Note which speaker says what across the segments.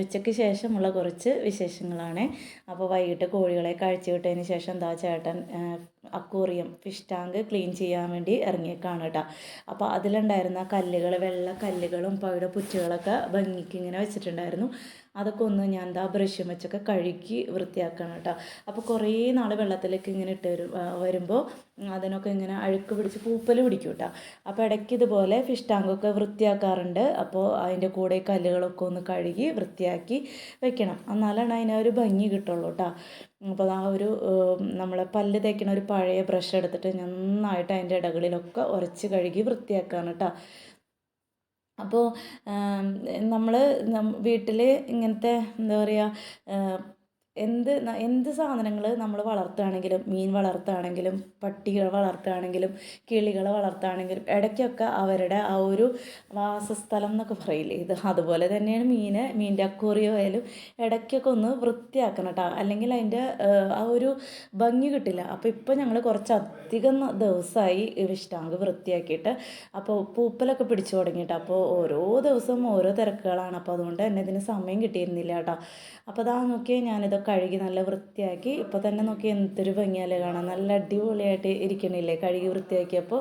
Speaker 1: ഉച്ചയ്ക്ക് ശേഷമുള്ള കുറച്ച് വിശേഷങ്ങളാണ്. അപ്പോൾ വൈകിട്ട് കോഴികളെ കഴിച്ചു വിട്ടതിന് ശേഷം എന്താ ചേട്ടൻ അക്കൂറിയം ഫിഷ് ടാങ്ക് ക്ലീൻ ചെയ്യാൻ വേണ്ടി ഇറങ്ങിയേക്കാണ് കേട്ടോ. അപ്പോൾ അതിലുണ്ടായിരുന്ന കല്ലുകൾ വെള്ള കല്ലുകളും പവിടെ പുറ്റുകളൊക്കെ ഭംഗിക്ക് ഇങ്ങനെ വെച്ചിട്ടുണ്ടായിരുന്നു. അതൊക്കെ ഒന്ന് ഞാൻ എന്താ ബ്രഷും വെച്ചൊക്കെ കഴുകി വൃത്തിയാക്കണം കേട്ടോ. അപ്പോൾ കുറേ നാൾ വെള്ളത്തിലേക്ക് ഇങ്ങനെ ഇട്ട് വരും വരുമ്പോൾ അതിനൊക്കെ ഇങ്ങനെ അഴുക്ക് പിടിച്ച് പൂപ്പൽ പിടിക്കും കേട്ടോ. അപ്പോൾ ഇടയ്ക്ക് ഇതുപോലെ ഫിഷ് ടാങ്കൊക്കെ വൃത്തിയാക്കാറുണ്ട്. അപ്പോൾ അതിന്റെ കൂടെ കല്ലുകളൊക്കെ ഒന്ന് കഴുകി വൃത്തിയാക്കി വെക്കണം. എന്നാലാണ് അതിനൊരു ഭംഗി കിട്ടുള്ളൂ കേട്ടോ. അപ്പോൾ ആ ഒരു നമ്മളെ പല്ല് തേക്കണ ഒരു പഴയ ബ്രഷ് എടുത്തിട്ട് നന്നായിട്ട് അതിന്റെ ഇടകളിലൊക്കെ ഉരച്ച് കഴുകി വൃത്തിയാക്കാണ് കേട്ടോ അപ്പോൾ നമ്മൾ വീട്ടിൽ ഇങ്ങനത്തെ എന്താ പറയുക എന്ത് എന്ത് സാധനങ്ങൾ നമ്മൾ വളർത്തുകയാണെങ്കിലും മീൻ വളർത്തുകയാണെങ്കിലും പട്ടികൾ വളർത്തുകയാണെങ്കിലും കിളികളെ വളർത്തുകയാണെങ്കിലും ഇടയ്ക്കൊക്കെ അവരുടെ ആ ഒരു വാസസ്ഥലം എന്നൊക്കെ പറയില്ലേ? ഇത് അതുപോലെ തന്നെയാണ് മീന് മീന്റെ അക്വറിയോ ആയാലും ഇടയ്ക്കൊക്കെ ഒന്ന് വൃത്തിയാക്കണം കേട്ടോ അല്ലെങ്കിൽ അതിന്റെ ആ ഒരു ഭംഗി കിട്ടില്ല. അപ്പോൾ ഇപ്പോൾ ഞങ്ങൾ കുറച്ച് അധികം ദിവസമായി വിഷ്ടാങ്ക് വൃത്തിയാക്കിയിട്ട് അപ്പോൾ പൂപ്പലൊക്കെ പിടിച്ചു തുടങ്ങിയിട്ട് അപ്പോൾ ഓരോ ദിവസവും ഓരോ തിരക്കുകളാണ്. അപ്പോൾ അതുകൊണ്ട് തന്നെ ഇതിന് സമയം കിട്ടിയിരുന്നില്ല കേട്ടോ അപ്പോൾ അതാ നോക്കിയാൽ ഞാനിതൊക്കെ കഴുകി നല്ല വൃത്തിയാക്കി. ഇപ്പോൾ തന്നെ നോക്കി എന്തൊരു ഭംഗിയല്ലേ കാണാൻ. നല്ല അടിപൊളിയായിട്ട് ഇരിക്കണില്ലേ കഴുകി വൃത്തിയാക്കിയപ്പോൾ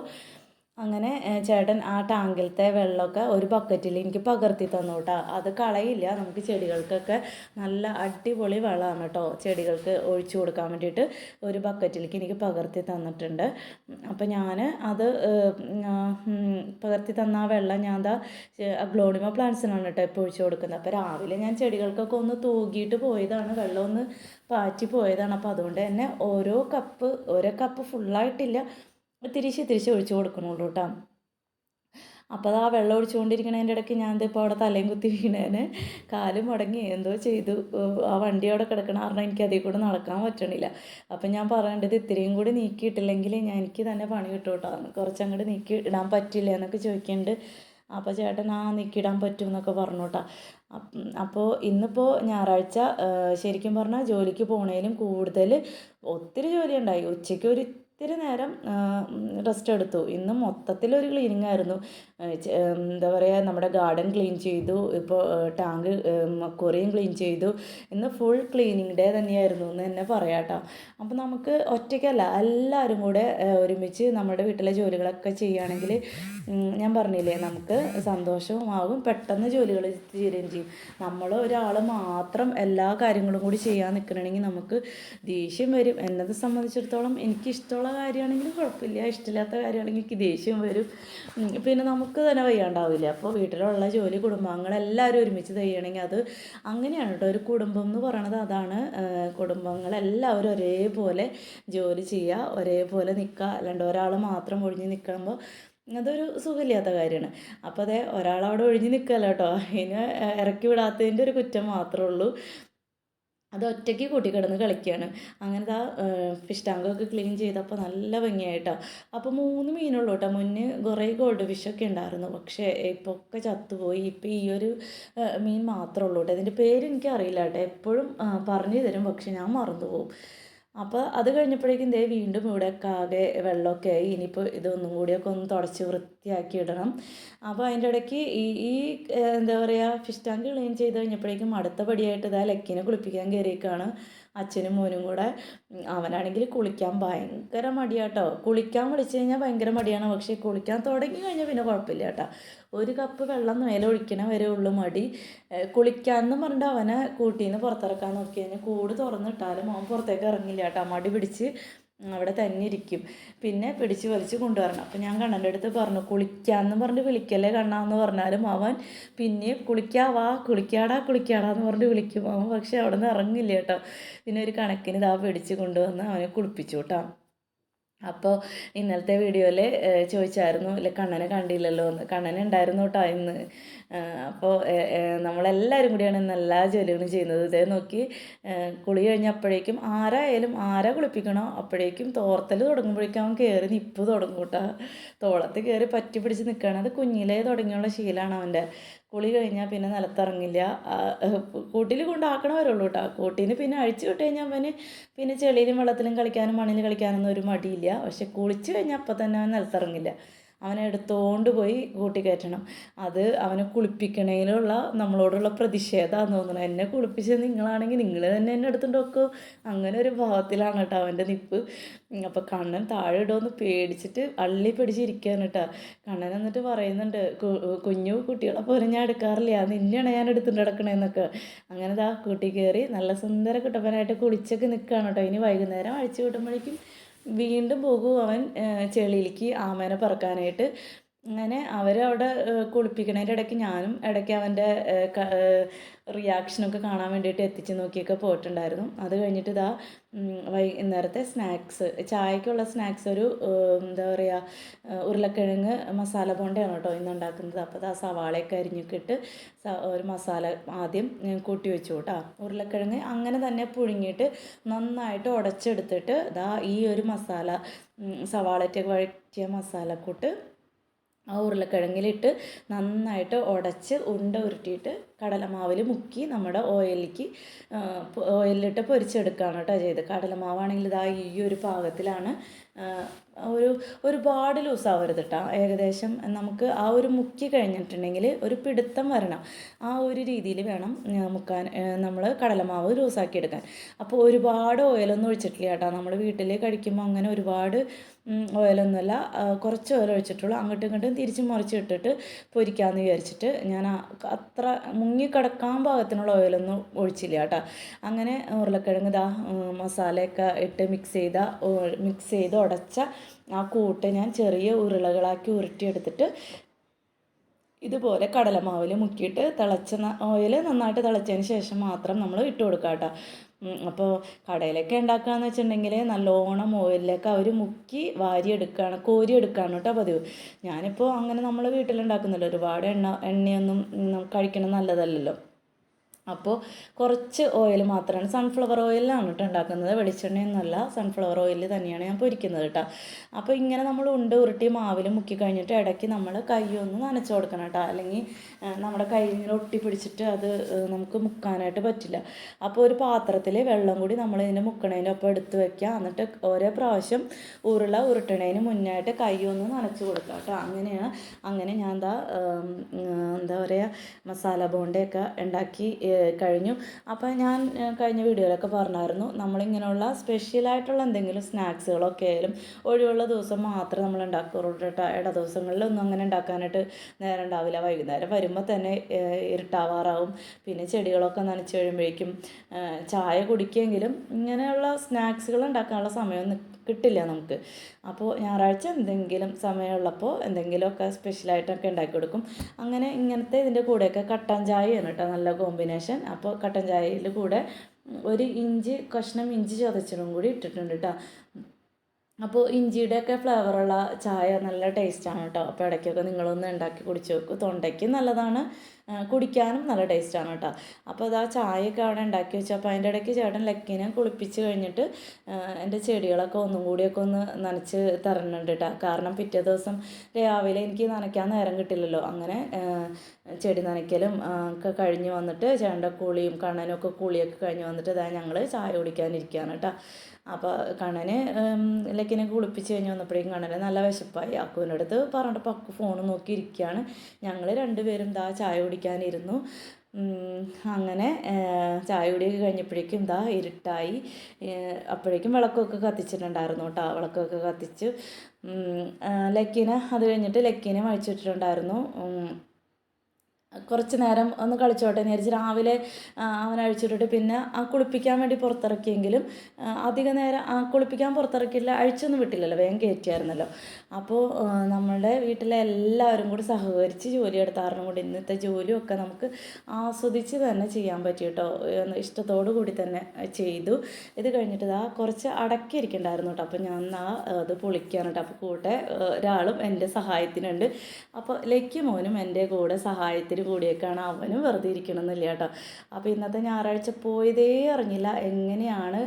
Speaker 1: അങ്ങനെ ചേട്ടൻ ആ ടാങ്കിലത്തെ വെള്ളമൊക്കെ ഒരു ബക്കറ്റിൽ എനിക്ക് പകർത്തി തന്നു കേട്ടോ. അത് കളയില്ല. നമുക്ക് ചെടികൾക്കൊക്കെ നല്ല അടിപൊളി വെള്ളമാണ് കേട്ടോ. ചെടികൾക്ക് ഒഴിച്ചു കൊടുക്കാൻ വേണ്ടിയിട്ട് ഒരു ബക്കറ്റിലേക്ക് എനിക്ക് പകർത്തി തന്നിട്ടുണ്ട്. അപ്പോൾ ഞാൻ അത് പകർത്തി തന്ന ആ വെള്ളം ഞാൻ എന്താ ഗ്ലോണിമ പ്ലാന്റ്സിനാണ് കേട്ടോ ഇപ്പോൾ ഒഴിച്ചു കൊടുക്കുന്നത്. അപ്പോൾ രാവിലെ ഞാൻ ചെടികൾക്കൊക്കെ ഒന്ന് തൂകിയിട്ട് പോയതാണ്. വെള്ളം ഒന്ന് പാറ്റി പോയതാണ്. അപ്പോൾ അതുകൊണ്ട് തന്നെ ഓരോ കപ്പ് ഓരോ കപ്പ് ഫുള്ളായിട്ടില്ല തിരിച്ച് തിരിച്ച് ഒഴിച്ചു കൊടുക്കണുള്ളൂ കേട്ടോ. അപ്പോൾ അത് ആ വെള്ളം ഒഴിച്ചുകൊണ്ടിരിക്കണതിന്റെ ഇടയ്ക്ക് ഞാൻ ഇപ്പോൾ അവിടെ തലയും കുത്തി വീണേന്. കാലും മുടങ്ങി എന്തോ ചെയ്തു. ആ വണ്ടി അവിടെ കിടക്കണ കാരണം എനിക്ക് അതിൽ കൂടെ നടക്കാൻ പറ്റണില്ല. അപ്പം ഞാൻ പറയേണ്ടത് ഇത്രയും കൂടി നീക്കിയിട്ടില്ലെങ്കിൽ ഞാൻ എനിക്ക് തന്നെ പണി കിട്ടും കേട്ടോ. കുറച്ചങ്ങോട്ട് നീക്കി ഇടാൻ പറ്റില്ല എന്നൊക്കെ ചോദിക്കുന്നുണ്ട് അപ്പോൾ ചേട്ടൻ ആ നീക്കിയിടാൻ പറ്റും എന്നൊക്കെ പറഞ്ഞു കേട്ടോ. അപ്പോൾ ഇന്നിപ്പോൾ ഞായറാഴ്ച ശരിക്കും പറഞ്ഞാൽ ജോലിക്ക് പോണേലും കൂടുതൽ ഒത്തിരി ജോലി ഉണ്ടായി ഉച്ചയ്ക്ക് ഒരു ഇത്തിരി നേരം റെസ്റ്റ് എടുത്തു. ഇന്ന് മൊത്തത്തിലൊരു ക്ലീനിങ് ആയിരുന്നു. എന്താ പറയുക നമ്മുടെ ഗാർഡൻ ക്ലീൻ ചെയ്തു. ഇപ്പോൾ ടാങ്ക് അക്വറിയം ക്ലീൻ ചെയ്തു. ഇന്ന് ഫുൾ ക്ലീനിങ് ഡേ തന്നെയായിരുന്നു എന്ന് തന്നെ പറയാം കേട്ടോ അപ്പോൾ നമുക്ക് ഒറ്റയ്ക്കല്ല എല്ലാവരും കൂടെ ഒരുമിച്ച് നമ്മുടെ വീട്ടിലെ ജോലികളൊക്കെ ചെയ്യുകയാണെങ്കിൽ ഞാൻ പറഞ്ഞില്ലേ നമുക്ക് സന്തോഷവും ആകും പെട്ടെന്ന് ജോലികൾ തീരുകയും ചെയ്യും. നമ്മൾ ഒരാൾ മാത്രം എല്ലാ കാര്യങ്ങളും കൂടി ചെയ്യാൻ നിൽക്കണമെങ്കിൽ നമുക്ക് ദേഷ്യം വരും. എന്നത് സംബന്ധിച്ചിടത്തോളം എനിക്കിഷ്ടമുള്ള കാര്യമാണെങ്കിലും കുഴപ്പമില്ല. ഇഷ്ടമില്ലാത്ത കാര്യമാണെങ്കിൽ എനിക്ക് ദേഷ്യം വരും. പിന്നെ നമുക്ക് തന്നെ വയ്യാണ്ടാവില്ല. അപ്പോൾ വീട്ടിലുള്ള ജോലി കുടുംബാംഗങ്ങളെല്ലാവരും ഒരുമിച്ച് ചെയ്യണമെങ്കിൽ അത് അങ്ങനെയാണ് കേട്ടോ ഒരു കുടുംബം എന്ന് പറയണത് അതാണ്. കുടുംബങ്ങളെല്ലാവരും ഒരേപോലെ ജോലി ചെയ്യുക ഒരേപോലെ നിൽക്കുക അല്ലാണ്ട് ഒരാൾ മാത്രം ഒഴിഞ്ഞ് നിൽക്കുമ്പോൾ അതൊരു സുഖമില്ലാത്ത കാര്യമാണ്. അപ്പോൾ അതെ ഒരാളവിടെ ഒഴിഞ്ഞ് നിൽക്കുകയല്ലോ കേട്ടോ അതിനെ ഇറക്കി വിടാത്തതിന്റെ ഒരു കുറ്റം മാത്രമേ ഉള്ളൂ. അത് ഒറ്റയ്ക്ക് കൂട്ടി കിടന്ന് കളിക്കുകയാണ് അങ്ങനത്തെ ആ ഫിഷ് ടാങ്കൊക്കെ ക്ലീൻ ചെയ്തപ്പോൾ നല്ല ഭംഗിയായിട്ടോ. അപ്പോൾ മൂന്ന് മീനുള്ളൂ കേട്ടോ മുന്നേ കുറേ ഗോൾഡ് ഫിഷൊക്കെ ഉണ്ടായിരുന്നു. പക്ഷേ ഇപ്പോൾ ഒക്കെ ചത്തുപോയി. ഇപ്പോൾ ഈ ഒരു മീൻ മാത്രമേ ഉള്ളൂ കേട്ടോ ഇതിന്റെ പേര് എനിക്ക് അറിയില്ല കേട്ടോ എപ്പോഴും പറഞ്ഞു തരും. പക്ഷെ ഞാൻ മറന്നു പോകും അപ്പോൾ അത് കഴിഞ്ഞപ്പോഴേക്കും ദേ വീണ്ടും ഇവിടെ ആകെ വെള്ളമൊക്കെ ആയി. ഇനിയിപ്പോൾ ഇതൊന്നും കൂടിയൊക്കെ ഒന്ന് തുടച്ച് വൃത്തിയാക്കി ഇടണം. അപ്പോൾ അതിന്റെ ഇടയ്ക്ക് ഈ ഈ എന്താ പറയുക ഫിഷ് ടാങ്ക് ക്ലീൻ ചെയ്ത് കഴിഞ്ഞപ്പോഴേക്കും അടുത്ത പടിയായിട്ട് ഇതാ ലക്കിനെ കുളിപ്പിക്കാൻ കയറിയേക്കാണ് അച്ഛനും മോനും കൂടെ അവനാണെങ്കിൽ കുളിക്കാൻ ഭയങ്കര മടിയാട്ടോ. കുളിക്കാൻ വിളിച്ചു കഴിഞ്ഞാൽ ഭയങ്കര മടിയാണ്. പക്ഷേ കുളിക്കാൻ തുടങ്ങി കഴിഞ്ഞാൽ പിന്നെ കുഴപ്പമില്ല കേട്ടോ. ഒരു കപ്പ് വെള്ളം മേലെ ഒഴിക്കണ വരെ ഉള്ളു മടി. കുളിക്കാമെന്ന് പറഞ്ഞിട്ട് അവനെ കൂട്ടിന്ന് പുറത്തിറക്കാൻ നോക്കി. കഴിഞ്ഞാൽ കൂട് തുറന്നിട്ടാലും അവൻ പുറത്തേക്ക് ഇറങ്ങില്ല കേട്ടോ. മടി പിടിച്ച് അവിടെ തന്നെ ഇരിക്കും. പിന്നെ പിടിച്ച് വലിച്ച് കൊണ്ടുവരണം. അപ്പം ഞാൻ കണ്ണന്റെ അടുത്ത് പറഞ്ഞു കുളിക്കാന്ന് പറഞ്ഞ് വിളിക്കല്ലേ കണ്ണാന്ന് പറഞ്ഞാലും അവൻ പിന്നെ കുളിക്കാവാ കുളിക്കാടാ കുളിക്കാടാ എന്ന് പറഞ്ഞ് വിളിക്കും. അവൻ പക്ഷെ അവിടെ നിന്ന് ഇറങ്ങില്ല കേട്ടോ. പിന്നെ ഒരു കണക്കിന് ഇതാ പിടിച്ച് കൊണ്ടുവന്ന് അവനെ കുളിപ്പിച്ചു കേട്ടോ. അപ്പോൾ ഇന്നലത്തെ വീഡിയോയിൽ ചോദിച്ചായിരുന്നു ഇല്ല കണ്ണനെ കണ്ടില്ലല്ലോ എന്ന്. കണ്ണനെ ഉണ്ടായിരുന്നു കേട്ടോ ഇന്ന്. അപ്പോൾ നമ്മളെല്ലാവരും കൂടിയാണ് ഇന്ന് എല്ലാ ജോലികളും ചെയ്യുന്നത്. ഇതേ നോക്കി കുളി കഴിഞ്ഞപ്പോഴേക്കും ആരായാലും ആരാ കുളിപ്പിക്കണോ അപ്പോഴേക്കും തോർത്തൽ തുടങ്ങുമ്പോഴേക്കും അവൻ കയറി നിപ്പ് തുടങ്ങും കേട്ടോ തോളത്ത് കയറി പറ്റി പിടിച്ച് നിൽക്കുകയാണ് അത് കുഞ്ഞിലേ തുടങ്ങിയുള്ള ശീലമാണ് അവന്റെ. കുളി കഴിഞ്ഞാൽ പിന്നെ നിലത്തിറങ്ങില്ല. കൂട്ടിൽ കൊണ്ടാക്കണവരുള്ളൂ കേട്ടോ കൂട്ടിന് പിന്നെ അഴിച്ചു വിട്ട് കഴിഞ്ഞാൽ അവന് പിന്നെ ചെളിയിലും വെള്ളത്തിലും കളിക്കാനും മണ്ണിൽ കളിക്കാനൊന്നും ഒരു മടിയില്ല. പക്ഷെ കുളിച്ച് കഴിഞ്ഞാൽ അപ്പം തന്നെ അവൻ നിലത്തിറങ്ങില്ല. അവനെ എടുത്തോണ്ട് പോയി കൂട്ടിക്കയറ്റണം. അത് അവനെ കുളിപ്പിക്കണേലുള്ള നമ്മളോടുള്ള പ്രതിഷേധമാണെന്ന് തോന്നുന്നു. എന്നെ കുളിപ്പിച്ചത് നിങ്ങളാണെങ്കിൽ നിങ്ങൾ തന്നെ എന്നെ എടുത്തുകൊണ്ട് വെക്കോ. അങ്ങനെ ഒരു ഭാവത്തിലാണ് കേട്ടോ അവന്റെ നിപ്പ്. അപ്പോൾ കണ്ണൻ താഴെ ഇടുമെന്ന് പേടിച്ചിട്ട് അള്ളി പിടിച്ചിരിക്കുകയാണ് കേട്ടോ. കണ്ണൻ എന്നിട്ട് പറയുന്നുണ്ട് കുഞ്ഞു കുട്ടികളെ പോലെ ഞാൻ എടുക്കാറില്ല. നിന്നെയാണ് ഞാൻ എടുത്തുകൊണ്ട് കിടക്കണേന്നൊക്കെ അങ്ങനെ ദാ കൂട്ടി കയറി നല്ല സുന്ദര കുട്ടപ്പനായിട്ട് കുളിച്ചൊക്കെ നിൽക്കുകയാണ് കേട്ടോ. ഇനി വൈകുന്നേരം അഴിച്ചു വിടുമ്പോഴേക്കും വീണ്ടും പോകും അവൻ ചെളിയിലേക്ക് ആമേനെ പറക്കാനായിട്ട്. അങ്ങനെ അവരവിടെ കുളിപ്പിക്കണതിന്റെ ഇടയ്ക്ക് ഞാനും ഇടയ്ക്ക് അവന്റെ റിയാക്ഷനൊക്കെ കാണാൻ വേണ്ടിയിട്ട് എത്തിച്ച് നോക്കിയൊക്കെ പോയിട്ടുണ്ടായിരുന്നു. അത് കഴിഞ്ഞിട്ട് ഇതാ വൈകുന്നേരത്തെ സ്നാക്സ് ചായക്കുള്ള സ്നാക്സ് ഒരു എന്താ പറയുക ഉരുളക്കിഴങ്ങ് മസാല ബോണ്ടയാണ് കേട്ടോ ഇന്ന് ഉണ്ടാക്കുന്നത്. അപ്പോൾ ആ സവാളയൊക്കെ അരിഞ്ഞൊക്കെ ഇട്ട് ഒരു മസാല ആദ്യം കൂട്ടി വെച്ചു കേട്ടോ. ഉരുളക്കിഴങ്ങ് അങ്ങനെ തന്നെ പുഴുങ്ങിയിട്ട് നന്നായിട്ട് ഉടച്ചെടുത്തിട്ട് ഇതാ ഈ ഒരു മസാല സവാളയൊക്കെ വഴറ്റിയ മസാലക്കൂട്ട് ആ ഉരുളക്കിഴങ്ങിലിട്ട് നന്നായിട്ട് ഉടച്ച് ഉണ്ട ഉരുട്ടിയിട്ട് കടലമാവിൽ മുക്കി നമ്മുടെ ഓയിലിലേക്ക് ഓയിലിട്ട് പൊരിച്ചെടുക്കുകയാണ് കേട്ടോ ചെയ്ത് കടലമാവാണെങ്കിൽ ഇതാ ഈ ഒരു പാകത്തിലാണ് ഒരു ഒരുപാട് ലൂസാവരുത് കേട്ടോ ഏകദേശം നമുക്ക് ആ ഒരു മുക്കി കഴിഞ്ഞിട്ടുണ്ടെങ്കിൽ ഒരു പിടുത്തം വരണം. ആ ഒരു രീതിയിൽ വേണം മുക്കാൻ നമ്മൾ കടലമാവ് ലൂസാക്കി എടുക്കാൻ അപ്പോൾ ഒരുപാട് ഓയിലൊന്നും ഒഴിച്ചിട്ടില്ല കേട്ടോ നമ്മൾ വീട്ടിൽ കഴിക്കുമ്പോൾ അങ്ങനെ ഒരുപാട് ഓയിലൊന്നുമല്ല കുറച്ച് ഓയിൽ ഒഴിച്ചിട്ടുള്ളൂ അങ്ങോട്ടും ഇങ്ങോട്ടും തിരിച്ച് മുറിച്ചിട്ടിട്ട് പൊരിക്കാമെന്ന് വിചാരിച്ചിട്ട് ഞാൻ അത്ര മുങ്ങിക്കിടക്കാൻ പാകത്തിനുള്ള ഓയിലൊന്നും ഒഴിച്ചില്ല കേട്ടോ. അങ്ങനെ ഉരുളക്കിഴങ്ങ് ഇതാ മസാലയൊക്കെ ഇട്ട് മിക്സ് ചെയ്ത മിക്സ് ചെയ്ത് ഉടച്ച ആ കൂട്ട് ഞാൻ ചെറിയ ഉരുളകളാക്കി ഉരുട്ടിയെടുത്തിട്ട് ഇതുപോലെ കടലമാവിൽ മുക്കിയിട്ട് തിളച്ച ഓയിൽ നന്നായിട്ട് തിളച്ചതിന് ശേഷം മാത്രം നമ്മൾ ഇട്ട് കൊടുക്കുക കേട്ടോ. അപ്പോൾ കടയിലൊക്കെ ഉണ്ടാക്കുകയെന്ന് വെച്ചിട്ടുണ്ടെങ്കിൽ നല്ലോണം ഓയിലിലൊക്കെ അവർ മുക്കി വാരി എടുക്കുകയാണ് കോരി എടുക്കുകയാണ് കേട്ടോ പതിവ്. ഞാനിപ്പോൾ അങ്ങനെ നമ്മൾ വീട്ടിലുണ്ടാക്കുന്നില്ല. ഒരുപാട് എണ്ണ എണ്ണയൊന്നും കഴിക്കണം നല്ലതല്ലല്ലോ. അപ്പോൾ കുറച്ച് ഓയിൽ മാത്രമാണ് സൺഫ്ലവർ ഓയിലാണ് കേട്ടോ ഉണ്ടാക്കുന്നത് വെളിച്ചെണ്ണയൊന്നുമല്ല. സൺഫ്ലവർ ഓയിൽ തന്നെയാണ് ഞാൻ പൊരിക്കുന്നത് കേട്ടോ അപ്പോൾ ഇങ്ങനെ നമ്മൾ ഉണ്ട് ഉരുട്ടി മാവിൽ മുക്കി കഴിഞ്ഞിട്ട് ഇടയ്ക്ക് നമ്മൾ കൈ ഒന്ന് നനച്ച് കൊടുക്കണം കേട്ടോ അല്ലെങ്കിൽ നമ്മുടെ കൈ ഇങ്ങനെ ഒട്ടി പിടിച്ചിട്ട് അത് നമുക്ക് മുക്കാനായിട്ട് പറ്റില്ല. അപ്പോൾ ഒരു പാത്രത്തിൽ വെള്ളം കൂടി നമ്മൾ ഇതിന്റെ മുക്കണേന്റെ ഒപ്പം എടുത്ത് വെക്കുക എന്നിട്ട് ഓരോ പ്രാവശ്യം ഉരുള ഉരുട്ടണേന് മുന്നായിട്ട് കൈ ഒന്ന് നനച്ച് കൊടുക്കുക കേട്ടോ അങ്ങനെയാണ്. അങ്ങനെ ഞാൻ എന്താ എന്താ പറയുക മസാല ബോണ്ടയൊക്കെ ഉണ്ടാക്കി കഴിഞ്ഞു. അപ്പോൾ ഞാൻ കഴിഞ്ഞ വീഡിയോയിലൊക്കെ പറഞ്ഞായിരുന്നു നമ്മളിങ്ങനെയുള്ള സ്പെഷ്യലായിട്ടുള്ള എന്തെങ്കിലും സ്നാക്സുകളൊക്കെ ആയാലും ഒഴിവുള്ള ദിവസം മാത്രമേ നമ്മൾ ഉണ്ടാക്കുള്ളൂ. ഇട ദിവസങ്ങളിലൊന്നും അങ്ങനെ ഉണ്ടാക്കാനായിട്ട് നേരം ഉണ്ടാവില്ല. വൈകുന്നേരം വരുമ്പോൾ തന്നെ ഇരുട്ടാവാറാവും. പിന്നെ ചെടികളൊക്കെ നനച്ച് കഴിയുമ്പോഴേക്കും ചായ കുടിക്കുമെങ്കിലും ഇങ്ങനെയുള്ള സ്നാക്സുകൾ ഉണ്ടാക്കാനുള്ള സമയം കിട്ടില്ല നമുക്ക്. അപ്പോൾ ഞായറാഴ്ച എന്തെങ്കിലും സമയമുള്ളപ്പോൾ എന്തെങ്കിലുമൊക്കെ സ്പെഷ്യലായിട്ടൊക്കെ ഉണ്ടാക്കി കൊടുക്കും. അങ്ങനെ ഇങ്ങനത്തെ ഇതിന്റെ കൂടെയൊക്കെ കട്ടൻ ചായയാണ് കേട്ടോ നല്ല കോമ്പിനേഷൻ. അപ്പോൾ കട്ടൻ ചായയിൽ കൂടെ ഒരു ഇഞ്ചി കഷ്ണം ഇഞ്ചി ചതച്ചതും കൂടി ഇട്ടിട്ടുണ്ട് കേട്ടോ. അപ്പോൾ ഇഞ്ചിയുടെയൊക്കെ ഫ്ലേവറുള്ള ചായ നല്ല ടേസ്റ്റാണ് കേട്ടോ. അപ്പോൾ ഇടയ്ക്കൊക്കെ നിങ്ങളൊന്ന് ഉണ്ടാക്കി കുടിച്ച് നോക്കും. തൊണ്ടയ്ക്ക് നല്ലതാണ്. കുടിക്കാനും നല്ല ടേസ്റ്റാണ് കേട്ടോ. അപ്പോൾ അത് ആ ചായയൊക്കെ അവിടെ ഉണ്ടാക്കി വെച്ചു. അപ്പോൾ അതിന്റെ ഇടയ്ക്ക് ചേട്ടൻ ലക്കിനെ കുളിപ്പിച്ച് കഴിഞ്ഞിട്ട് എന്റെ ചെടികളൊക്കെ ഒന്നും കൂടിയൊക്കെ ഒന്ന് നനച്ച് തരണുണ്ട് കേട്ടോ. കാരണം പിറ്റേ ദിവസം രാവിലെ എനിക്ക് നനയ്ക്കാൻ നേരം കിട്ടില്ലല്ലോ. അങ്ങനെ ചെടി നനയ്ക്കലും ഒക്കെ കഴിഞ്ഞ് വന്നിട്ട് ചേട്ടന്റെ കുളിയും കണ്ണനും ഒക്കെ കുളിയൊക്കെ കഴിഞ്ഞ് വന്നിട്ട് ഇതാ ഞങ്ങൾ ചായ കുടിക്കാനിരിക്കുകയാണ് കേട്ടോ. അപ്പോൾ കണ്ണന് ലക്കിനെ കുളിപ്പിച്ച് കഴിഞ്ഞ് വന്നപ്പോഴേക്കും കണ്ണന് നല്ല വിശപ്പായി. അക്കുവിന്റെ അടുത്ത് പറഞ്ഞിട്ട് അക്കു ഫോൺ നോക്കി ഇരിക്കുകയാണ് ഞങ്ങൾ രണ്ടുപേരും ദാ ചായ കുടിക്കാനിരുന്നു അങ്ങനെ ചായ കുടിയൊക്കെ കഴിഞ്ഞപ്പോഴേക്കും ഇതാ ഇരുട്ടായി. അപ്പോഴേക്കും വിളക്കൊക്കെ കത്തിച്ചിട്ടുണ്ടായിരുന്നു കേട്ടോ. വിളക്കൊക്കെ കത്തിച്ച്. ലക്കിനെ അത് കഴിഞ്ഞിട്ട് ലക്കീനെ അഴിച്ചിട്ടിട്ടുണ്ടായിരുന്നു കുറച്ച് നേരം ഒന്ന് കളിച്ചോട്ടെ എന്ന് വിചാരിച്ച് രാവിലെ അവനെ അഴിച്ചിട്ടിട്ട് പിന്നെ ആ കുളിപ്പിക്കാൻ വേണ്ടി പുറത്തിറക്കിയെങ്കിലും അധിക നേരം ആ കുളിപ്പിക്കാൻ പുറത്തിറക്കിയില്ല അഴിച്ചൊന്നും വിട്ടില്ലല്ലോ വേഗം കയറ്റിയായിരുന്നല്ലോ. അപ്പോൾ നമ്മളുടെ വീട്ടിലെ എല്ലാവരും കൂടി സഹകരിച്ച് ജോലി എടുത്താറും കൂടി. ഇന്നത്തെ ജോലിയൊക്കെ നമുക്ക് ആസ്വദിച്ച് തന്നെ ചെയ്യാൻ പറ്റി കേട്ടോ. ഇഷ്ടത്തോടു കൂടി തന്നെ ചെയ്തു. ഇത് കഴിഞ്ഞിട്ട് ആ കുറച്ച് അടക്കിയിരിക്കണ്ടായിരുന്നു കേട്ടോ. അപ്പോൾ ഞാൻ ആ അത് പൊളിക്കാൻ കേട്ടോ. അപ്പോൾ കൂടെ ഒരാളും എന്റെ സഹായത്തിനുണ്ട്. അപ്പോൾ ലക്കി മോനും എന്റെ കൂടെ സഹായത്തിന് ഇത്തിരി കൂടിയേക്കാണ് അവനും വെറുതെ ഇരിക്കണമെന്നില്ല കേട്ടോ. അപ്പോൾ ഇന്നത്തെ ഞായറാഴ്ച പോയതേ അറിഞ്ഞില്ല. എങ്ങനെയാണ്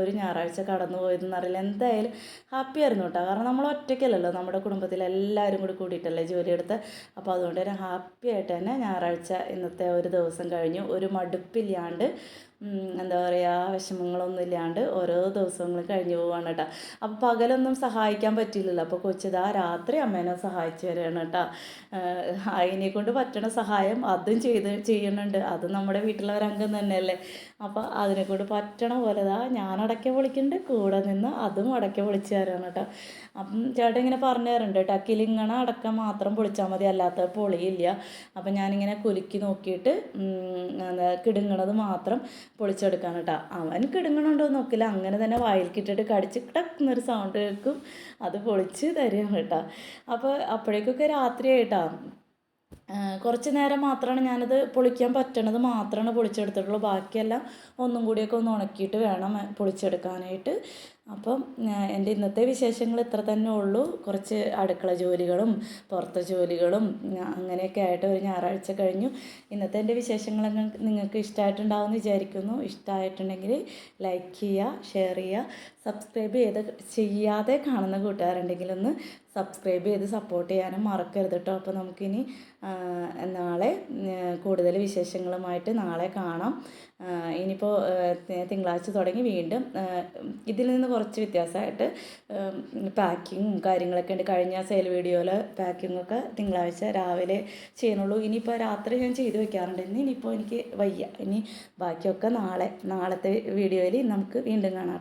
Speaker 1: ഒരു ഞായറാഴ്ച കടന്നു പോയതെന്ന് അറിയില്ല. എന്തായാലും ഹാപ്പി ആയിരുന്നു കേട്ടോ. കാരണം നമ്മൾ ഒറ്റയ്ക്കല്ലല്ലോ. നമ്മുടെ കുടുംബത്തിൽ എല്ലാവരും കൂടി കൂടിയിട്ടല്ലേ ജോലിയെടുത്ത് അപ്പോൾ അതുകൊണ്ട് തന്നെ ഹാപ്പി ആയിട്ട് തന്നെ ഞായറാഴ്ച ഇന്നത്തെ ഒരു ദിവസം കഴിഞ്ഞു. ഒരു മടുപ്പില്ലാണ്ട് എന്താ പറയുക വിഷമങ്ങളൊന്നും ഇല്ലാണ്ട് ഓരോ ദിവസങ്ങൾ കഴിഞ്ഞു പോവാണ് കേട്ടോ. അപ്പോൾ പകലൊന്നും സഹായിക്കാൻ പറ്റില്ലല്ലോ അപ്പോൾ കൊച്ചിതാ രാത്രി അമ്മേനെ സഹായിച്ചു വരികയാണ് കേട്ടോ. അതിനെ കൊണ്ട് പറ്റണ സഹായം അതും ചെയ്ത് ചെയ്യുന്നുണ്ട് അത് നമ്മുടെ വീട്ടിലെ ഒരംഗം തന്നെയല്ലേ. അപ്പോൾ അതിനെ കൂടി പറ്റണ പോലെ ഇതാ ഞാൻ അടയ്ക്ക പൊളിക്കുന്നുണ്ട് കൂടെ നിന്ന് അതും അടയ്ക്ക പൊളിച്ച് തരാണ് കേട്ടോ. അപ്പം ചേട്ടൻ ഇങ്ങനെ പറഞ്ഞു തരുന്നുണ്ട് കേട്ടോ കിലിങ്ങണ അടക്ക മാത്രം പൊളിച്ചാൽ മതി അല്ലാത്ത പൊളിയില്ല. അപ്പം ഞാനിങ്ങനെ കുലുക്കി നോക്കിയിട്ട് കിടുങ്ങണത് മാത്രം പൊളിച്ചെടുക്കാൻ കേട്ടോ. അവൻ കിടുങ്ങണുണ്ടോ നോക്കില്ല അങ്ങനെ തന്നെ വായിൽ വായിൽക്കിട്ടിട്ട് കടിച്ച് ടക്ക് എന്നൊരു സൗണ്ട് കേൾക്കും അത് പൊളിച്ച് തരികയാണ് കേട്ടോ. അപ്പോൾ അപ്പോഴേക്കൊക്കെ രാത്രിയായിട്ടാ. ആ, കുറച്ച് നേരം മാത്രമാണ് ഞാനത് പൊളിക്കാൻ പറ്റണത് മാത്രമാണ് പൊളിച്ചെടുത്തിട്ടുള്ളൂ. ബാക്കിയെല്ലാം ഒന്നും കൂടിയൊക്കെ ഒന്ന് ഉണക്കിയിട്ട് വേണം പൊളിച്ചെടുക്കാനായിട്ട്. അപ്പം എന്റെ ഇന്നത്തെ വിശേഷങ്ങൾ ഇത്ര തന്നെ ഉള്ളൂ. കുറച്ച് അടുക്കള ജോലികളും പുറത്തെ ജോലികളും അങ്ങനെയൊക്കെ ആയിട്ട് ഒരു ഞായറാഴ്ച കഴിഞ്ഞു. ഇന്നത്തെ എന്റെ വിശേഷങ്ങളൊക്കെ നിങ്ങൾക്ക് ഇഷ്ടമായിട്ടുണ്ടാവുമെന്ന് വിചാരിക്കുന്നു. ഇഷ്ടമായിട്ടുണ്ടെങ്കിൽ ലൈക്ക് ചെയ്യുക ഷെയർ ചെയ്യുക സബ്സ്ക്രൈബ് ചെയ്ത് ചെയ്യാതെ കാണുന്ന കൂട്ടുകാരുണ്ടെങ്കിൽ ഒന്ന് സബ്സ്ക്രൈബ് ചെയ്ത് സപ്പോർട്ട് ചെയ്യാനും മറക്കരുത് കേട്ടോ അപ്പോൾ നമുക്കിനി നാളെ കൂടുതൽ വിശേഷങ്ങളുമായിട്ട് നാളെ കാണാം. ഇനിയിപ്പോൾ തിങ്കളാഴ്ച തുടങ്ങി വീണ്ടും ഇതിൽ നിന്ന് കുറച്ച് വ്യത്യാസമായിട്ട് പാക്കിങ്ങും കാര്യങ്ങളൊക്കെ ഉണ്ട്. കഴിഞ്ഞ സെയിൽ വീഡിയോയിൽ പാക്കിങ്ങൊക്കെ തിങ്കളാഴ്ച രാവിലെ ചെയ്യണുള്ളൂ ഇനിയിപ്പോൾ രാത്രി ഞാൻ ചെയ്തു വെക്കാറുണ്ട്. ഇനിയിപ്പോൾ എനിക്ക് വയ്യ. ഇനി ബാക്കിയൊക്കെ നാളെ നാളത്തെ വീഡിയോയിൽ നമുക്ക് വീണ്ടും കാണാം.